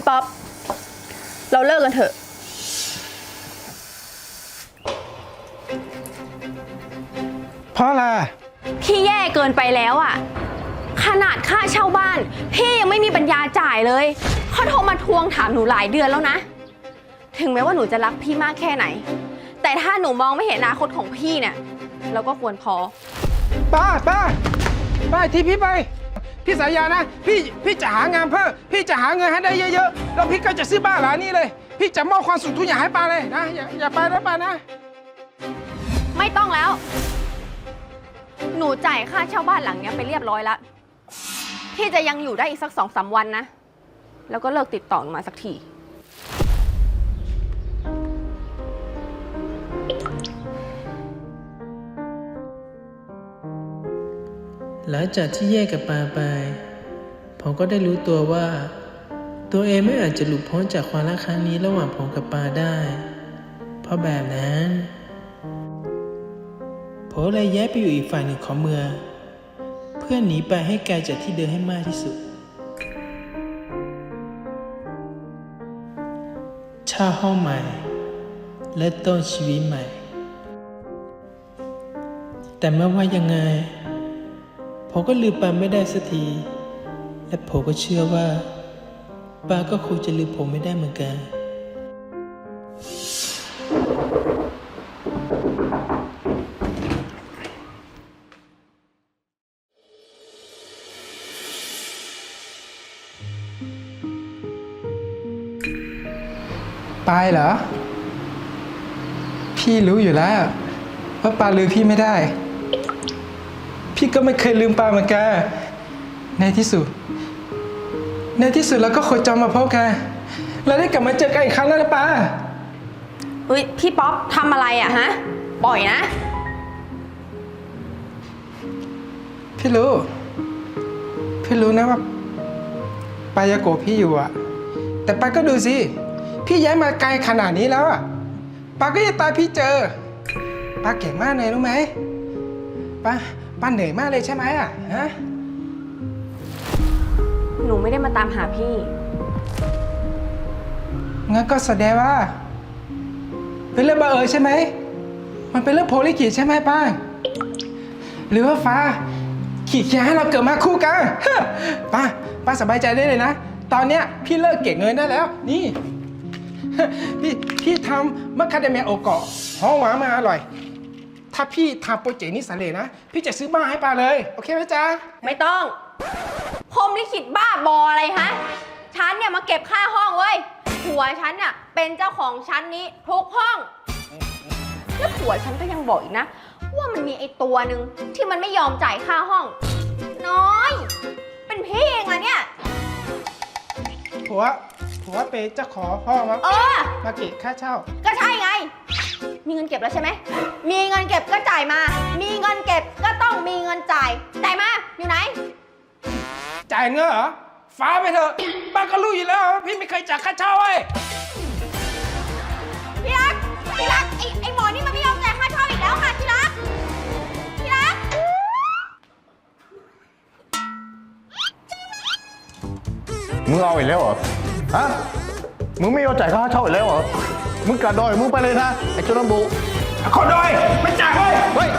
พี่ป๊อป เราเลิกกันเถอะ เพราะอะไรพี่แย่เกินไปแล้วอะขนาดค่าเช่าบ้าน พี่ยังไม่มีปัญญาจ่ายเลยเขาโทรมาทวงถามหนูหลายเดือนแล้วนะ ถึงแม้ว่าหนูจะรักพี่มากแค่ไหน แต่ถ้าหนูมองไม่เห็นอนาคตของพี่เนี่ยเราก็ควรพอ ป้าป้าป้าที่พี่ไป พี่สายยานะ พี่พี่จะหางานเพิ่มพี่จะหาเงินให้ได้เยอะๆแล้วพี่ก็จะซื้อบ้านหลังนี้เลย พี่จะมอบความสุขทุกอย่างให้ป้าเลยนะอย่าอย่าไปนะป้านะ ไม่ต้องแล้ว หนูจ่ายค่าเช่าบ้านหลังเนี้ยไปเรียบร้อยแล้ว พี่จะยังอยู่ได้อีกสักสองสามวันนะ แล้วก็เลิกติดต่อหนูมาสักที หลังจากที่แยกกับปาไป ผมก็ได้รู้ตัวว่า ตัวเองไม่อาจจะหลุดพ้นจากความรักครั้งนี้ระหว่างผมกับปาได้ เพราะแบบนั้นผมเลยย้ายไปอยู่อีกฝั่งหนึ่งของเมือง เพื่อหนีไปให้ไกลจากที่เดิมให้มากที่สุด เช่าห้องใหม่ และต้นชีวิตใหม่ แต่ไม่ว่ายังไง ผมก็ลืมปาไม่ได้สักที และผมก็เชื่อว่าปาก็คงจะลืมผมไม่ได้เหมือนกันไปเหรอ พี่รู้อยู่แล้ว ว่าปาลืมพี่ไม่ได้ พี่ก็ไม่เคยลืมปาเหมือนกันในที่สุด ในที่สุดเราก็โคจรมาพบกันเราได้กลับมาเจอกันอีกครั้งแล้วนะปาเฮ้ยพี่ป๊อปทำอะไรอะฮะ ปล่อยนะ พี่รู้ พี่รู้นะว่าปายาโกรธพี่อยู่อะแต่ปาก็ดูสิ พี่ย้ายมาไกลขนาดนี้แล้วอะปาก็ยังตามพี่เจอ ปาเก่งมากเลยรู้ไหมปา ปาเหนื่อยมากเลยใช่ไหมอะฮะหนูไม่ได้มาตามหาพี่ งั้นก็แสดงว่า เป็นเรื่องบังเอิญใช่ไหม มันเป็นเรื่องโพลิกิจใช่ไหมป้า หรือว่าฟ้า ขีดเขียนให้เราเกิดมาคู่กันป้าป้าสบายใจได้เลยนะ ตอนเนี้ยพี่เลิกเก็บเงินได้แล้ว นี่ พี่พี่ทำมัคคาเดเมียโอกะหอมหวานมาอร่อย ถ้าพี่ทำโปรเจกต์นี้สำเร็จนะ พี่จะซื้อบ้านให้ป้าเลย โอเคไหมจ๊ะ ไม่ต้องพรหมลิขิตบ้าบออะไรฮะ ฉันเนี่ยมาเก็บค่าห้องเว้ย ผัวฉันเนี่ยเป็นเจ้าของชั้นนี้ทุกห้อง แล้วผัวฉันก็ยังบอกอีกนะ ว่ามันมีไอ้ตัวหนึ่งที่มันไม่ยอมจ่ายค่าห้อง น้อย เป็นพี่เองอะเนี่ย ผัว ผัวเป็นเจ้าของห้องมาเออ มาเก็บค่าเช่า ก็ใช่ไง มีเงินเก็บแล้วใช่ไหม มีเงินเก็บก็จ่ายมา มีเงินเก็บก็ต้องมีเงินจ่าย จ่ายมา อยู่ไหน จ่ายเงินเหรอ ฟ้าไปเถอะป้าก็รู้อยู่แล้วว่าพี่ไม่เคยจ่ายค่าเช่าเว้ยที่รักที่รัก ไอไอหมอนี่มันไม่ยอมจ่ายค่าเช่าอีกแล้วค่ะที่รักที่รัก มึงเอาอีกแล้วเหรอ ฮะ มึงไม่ยอมจ่ายค่าเช่าอีกแล้วเหรอ มึงกระดอยมึงไปเลยนะไอ้จุลบุขอดอยไม่จ่ายเว้ยเฮ้ย